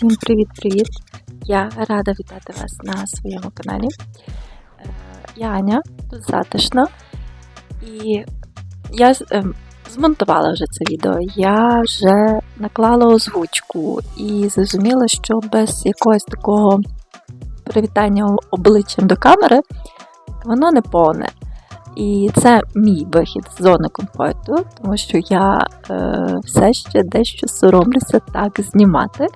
Всім привіт-привіт! Я рада вітати вас на своєму каналі. Е, Я Аня, тут затишно. І я ем, змонтувала вже це відео. Я вже наклала озвучку і зрозуміла, що без якогось такого привітання обличчям до камери воно не повне. І це мій вихід з зони комфорту, тому що я е, все ще дещо соромлюся так знімати.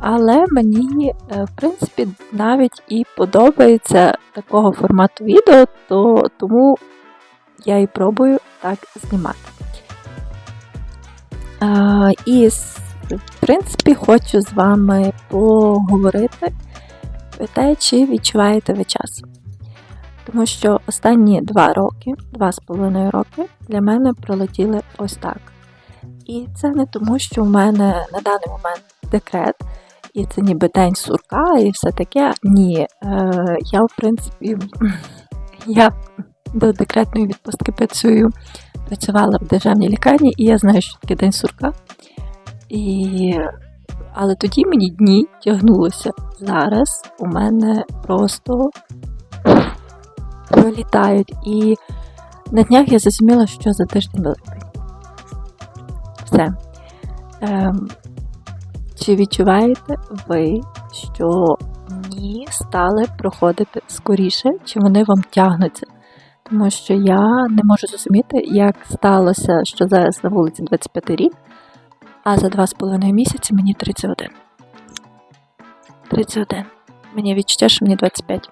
Але мені, е, в принципі, навіть і подобається такого формату відео, то тому я і пробую так знімати. І, в принципі, хочу з вами поговорити про те, чи відчуваєте ви час. Тому що останні два роки, два з половиною роки, для мене пролетіли ось так. І це не тому, що в мене на даний момент декрет, і це ніби день сурка і все таке. Ні, е, я, в принципі, я до декретної відпустки працюю, працювала в державній лікарні, і я знаю, що таке день сурка. І... Але тоді мені дні тягнулися. Зараз у мене просто пролітають. І на днях я зрозуміла, що за тиждень великий. Все. Ем, чи відчуваєте ви, що дні стали проходити скоріше, чи вони вам тягнуться? Тому що я не можу зрозуміти, як сталося, що зараз на вулиці 25 рік, а за 2,5 місяці мені 31. 31. Мені відчуття, що мені 25.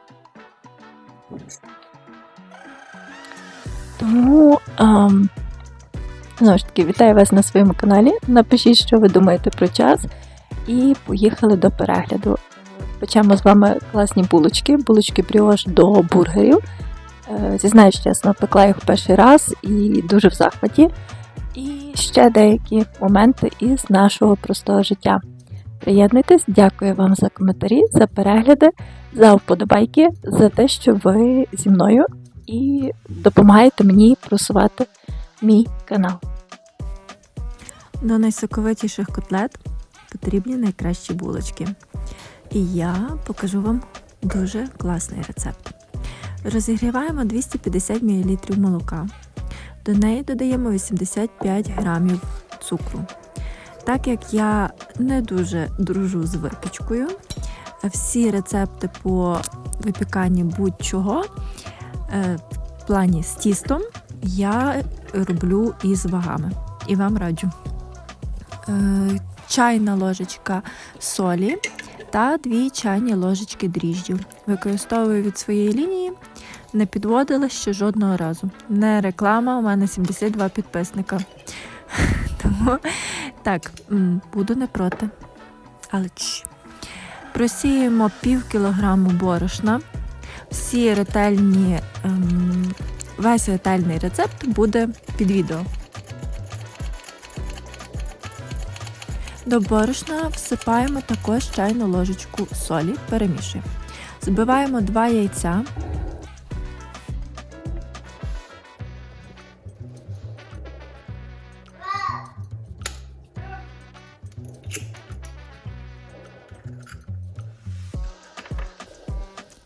Тому, ем, знову ж таки, вітаю вас на своєму каналі. Напишіть, що ви думаєте про час. І поїхали до перегляду. Печемо з вами класні булочки, булочки бріош до бургерів. Е, Зізнаюсь чесно, пекла їх перший раз і дуже в захваті. І ще деякі моменти із нашого простого життя. Приєднуйтесь, дякую вам за коментарі, за перегляди, за вподобайки, за те, що ви зі мною і допомагаєте мені просувати мій канал. До найсоковитіших котлет потрібні найкращі булочки. І я покажу вам дуже класний рецепт. Розігріваємо 250 мл молока. До неї додаємо 85 грамів цукру. Так як я не дуже дружу з випічкою, всі рецепти по випіканні будь-чого е, в плані з тістом я роблю із вагами. І вам раджу е, чайна ложечка солі та 2 чайні ложечки дріжджів. Використовую від своєї лінії, не підводила ще жодного разу. Не реклама, у мене 72 підписника. Тому так, буду не проти. Але чш. Просіємо пів кілограму борошна. Всі ретельні, ем, весь ретельний рецепт буде під відео. До борошна всипаємо також чайну ложечку солі, перемішуємо. Збиваємо 2 яйця.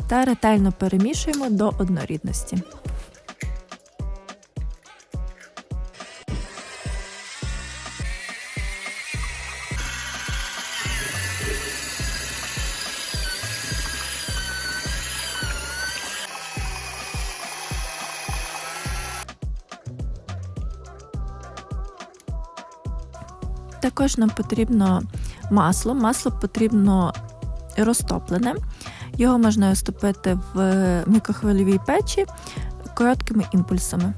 Та ретельно перемішуємо до однорідності. Також нам потрібно масло. Масло потрібно розтоплене. Його можна розтопити в мікрохвильовій печі короткими імпульсами.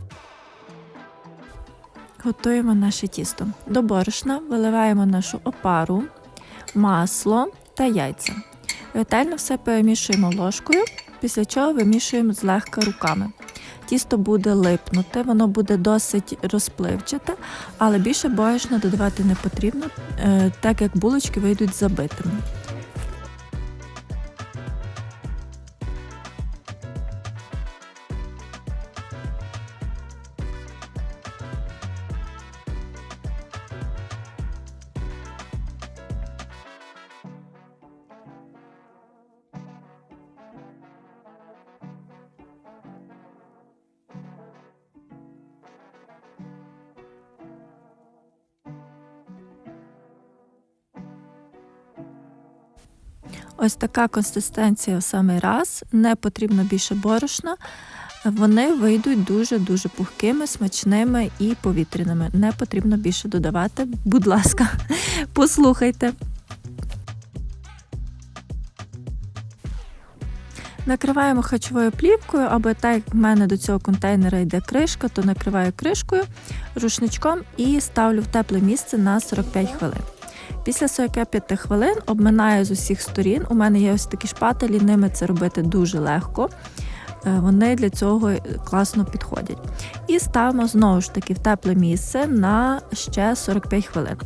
Готуємо наше тісто. До борошна виливаємо нашу опару, масло та яйця. Ретельно все перемішуємо ложкою, після чого вимішуємо злегка руками. Тісто буде липнути, воно буде досить розпливчате, але більше борошна додавати не потрібно, е, так як булочки вийдуть забитими. Ось така консистенція в самий раз, не потрібно більше борошна. Вони вийдуть дуже-дуже пухкими, смачними і повітряними. Не потрібно більше додавати. Будь ласка, послухайте. Накриваємо харчовою плівкою, або так як в мене до цього контейнера йде кришка, то накриваю кришкою рушничком і ставлю в тепле місце на 45 хвилин. Після 45 хвилин обминаю з усіх сторін. У мене є ось такі шпателі, ними це робити дуже легко. Е, Вони для цього класно підходять. І ставимо знову ж таки в тепле місце на ще 45 хвилин.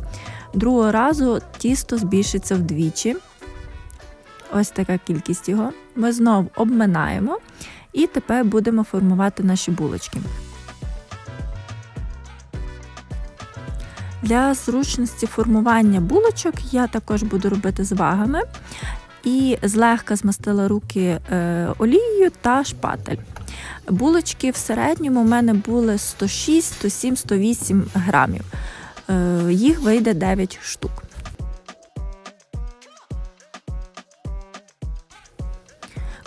Другого разу тісто збільшиться вдвічі. Ось така кількість його. Ми знову обминаємо і тепер будемо формувати наші булочки. Для зручності формування булочок я також буду робити з вагами і злегка змастила руки е, олією та шпатель. Булочки в середньому в мене були 106, 107, 108 грамів. Е, їх вийде 9 штук.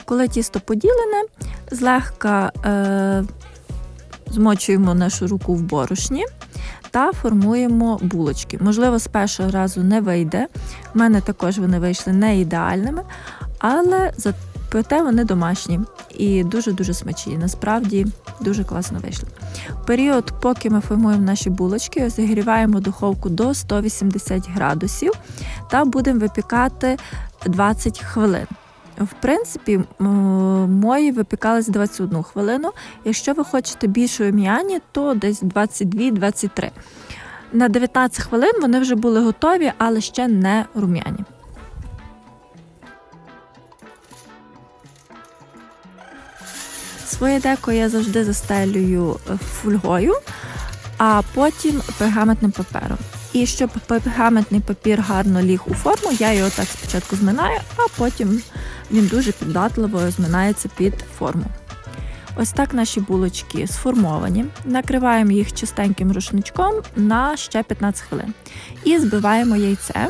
Коли тісто поділене, злегка е, змочуємо нашу руку в борошні та формуємо булочки. Можливо, з першого разу не вийде. У мене також вони вийшли не ідеальними, але проте вони домашні і дуже-дуже смачні. Насправді дуже класно вийшли. В період, поки ми формуємо наші булочки, розігріваємо духовку до 180 градусів та будемо випікати 20 хвилин. В принципі, мої випікались 21 хвилину. Якщо ви хочете більшої м'яні, то десь 22-23. На 19 хвилин вони вже були готові, але ще не рум'яні. Своє деко я завжди застелюю е, фольгою, а потім пергаментним папером. І щоб пергаментний папір гарно ліг у форму, я його так спочатку зминаю, а потім він дуже піддатливо зминається під форму. Ось так наші булочки сформовані. Накриваємо їх чистеньким рушничком на ще 15 хвилин. І збиваємо яйце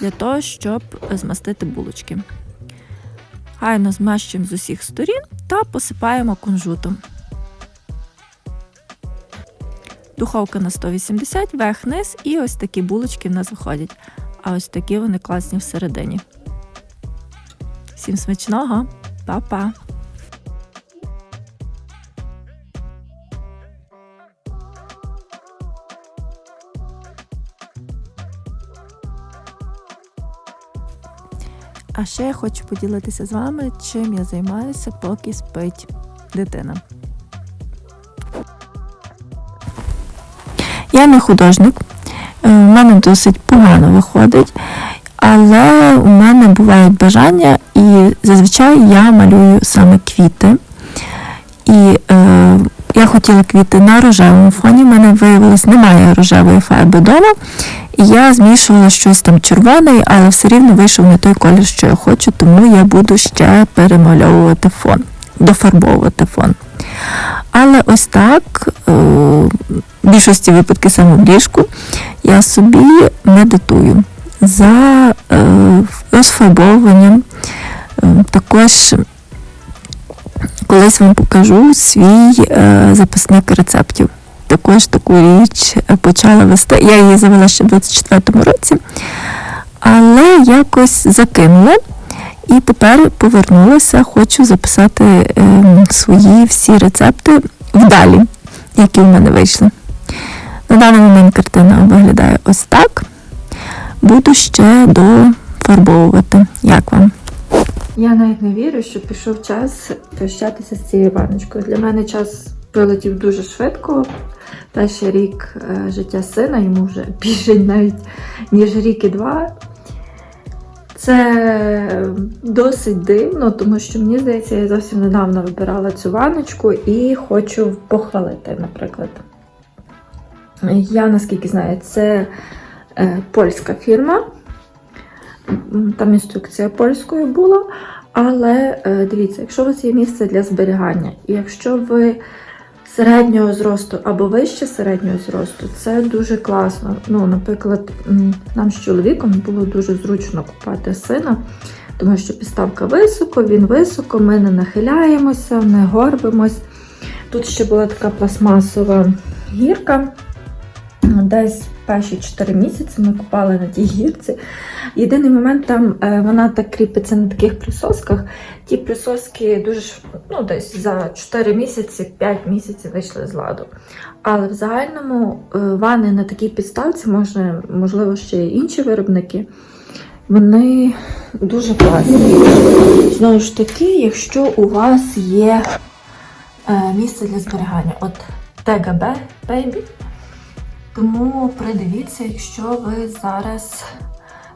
для того, щоб змастити булочки. Гарно змащуємо з усіх сторін та посипаємо кунжутом. Духовка на 180, верх-низ, і ось такі булочки в нас виходять. А ось такі вони класні всередині. Всім смачного, Па-па! А ще я хочу поділитися з вами, чим я займаюся, поки спить дитина. Я не художник, е, у мене досить погано виходить, але у мене бувають бажання, і зазвичай я малюю саме квіти. І е, я хотіла квіти на рожевому фоні. У мене виявилось, немає рожевої фарби вдома. І я змішувала щось там червоне, але все рівно вийшов не той колір, що я хочу, тому я буду ще перемальовувати фон, дофарбовувати фон. Але ось так, е, в більшості випадків саме в ліжку, я собі медитую за е, розфарбовуванням. Е, Також колись вам покажу свій е, записник рецептів. Також таку річ почала вести. Я її завела ще в 24-му році, але якось закинула. І тепер повернулася, хочу записати е, свої всі рецепти вдалі, які в мене вийшли. На даний момент картина виглядає ось так. Буду ще дофарбовувати. Як вам? Я навіть не вірю, що пішов час прощатися з цією баночкою. Для мене час прилетів дуже швидко. Перший рік е, життя сина, йому вже більше навіть ніж рік і два. Це досить дивно, тому що мені здається, я зовсім недавно вибирала цю ваночку і хочу похвалити, наприклад. Я наскільки знаю, це польська фірма. Там інструкція польською була. Але е, дивіться, якщо у вас є місце для зберігання, і якщо ви середнього зросту або вище середнього зросту, це дуже класно. Ну, наприклад, нам з чоловіком було дуже зручно купати сина тому що підставка високо, він високо, ми не нахиляємося, не горбимось. Тут ще була така пластмасова гірка. Десь перші 4 місяці ми купали на тій гірці. Єдиний момент там е, вона так кріпиться на таких присосках. Ті присоски дуже ну, десь за 4 місяці, 5 місяців вийшли з ладу. Але в загальному е, вани на такій підставці, може, можливо, ще й інші виробники. Вони дуже класні. Знову ж таки, якщо у вас є е, місце для зберігання, от ТГБ Baby, тому придивіться, якщо ви зараз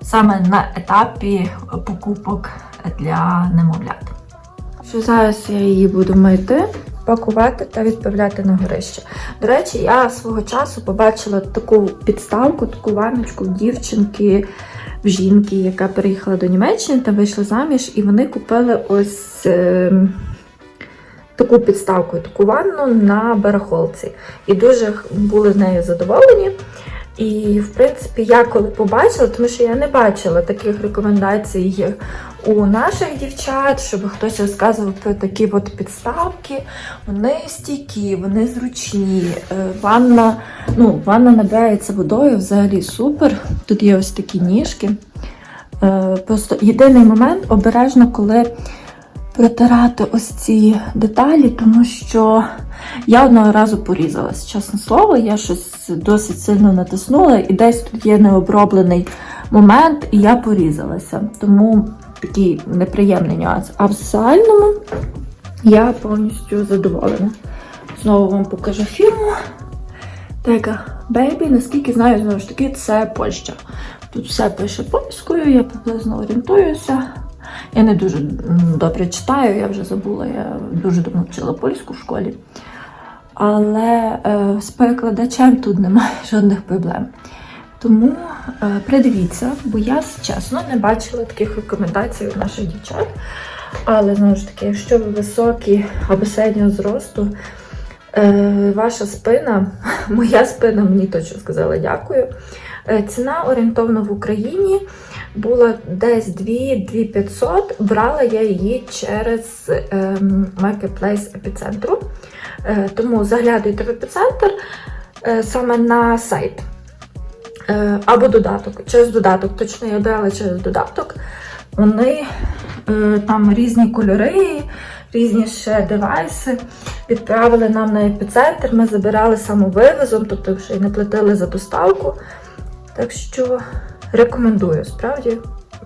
саме на етапі покупок для немовлят. Що зараз я її буду мити, пакувати та відправляти на горище. До речі, я свого часу побачила таку підставку, таку ванночку дівчинки, в жінки, яка переїхала до Німеччини та вийшла заміж, і вони купили ось. Е, Таку підставку, таку ванну на барахолці. І дуже були з нею задоволені. І, в принципі, я коли побачила, тому що я не бачила таких рекомендацій у наших дівчат, щоб хтось розказував про такі от підставки. Вони стійкі, вони зручні. Е, Ванна, ну, ванна набирається водою взагалі супер. Тут є ось такі ніжки. Е, Просто єдиний момент обережно, коли протирати ось ці деталі, тому що я одного разу порізалась, чесне слово, я щось досить сильно натиснула, і десь тут є необроблений момент, і я порізалася. Тому такий неприємний нюанс. А в загальному я повністю задоволена. Знову вам покажу фірму. Така Baby, наскільки знаю, знову ж таки, це Польща. Тут все пише польською, я приблизно орієнтуюся. Я не дуже добре читаю, я вже забула, я дуже давно вчила польську в школі. Але е, з перекладачем тут немає жодних проблем. Тому е, придивіться, бо я чесно не бачила таких рекомендацій у наших дівчат. Але знову ж таки, якщо ви високі або середнього зросту, е, ваша спина, моя спина мені точно сказала дякую. Е, Ціна орієнтовно в Україні була десь 2-2500. Брала я її через ем, Marketplace епіцентру. Е, Тому заглядуйте в епіцентр е, саме на сайт. Е, Або додаток. Через додаток. Точно я брала через додаток. Вони там різні кольори, різні ще девайси. Відправили нам на епіцентр. Ми забирали самовивозом, тобто ще й не платили за доставку. Так що рекомендую, справді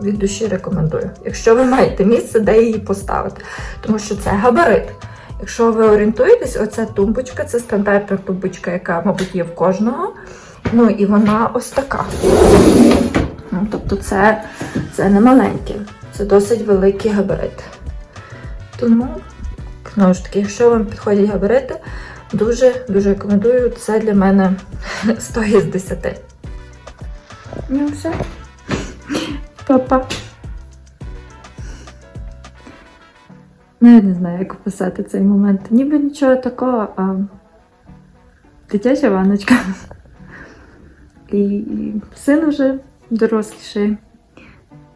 від душі рекомендую. Якщо ви маєте місце, де її поставити. Тому що це габарит. Якщо ви орієнтуєтесь, оця тумбочка це стандартна тумбочка, яка, мабуть, є в кожного. Ну і вона ось така. Ну, тобто це, це не маленьке, це досить великий габарит. Тому, знову ж таки, якщо вам підходять габарити, дуже-дуже рекомендую. Це для мене 100 із 10. Ну все. Папа. Ну, я не знаю, як описати цей момент. Ніби нічого такого, а дитяча ванночка. І син вже доросліший.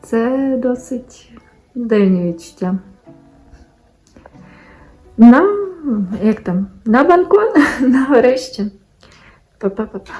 Це досить дивні відчуття. На, як там, на балкон, на горище. Па-па-па-па.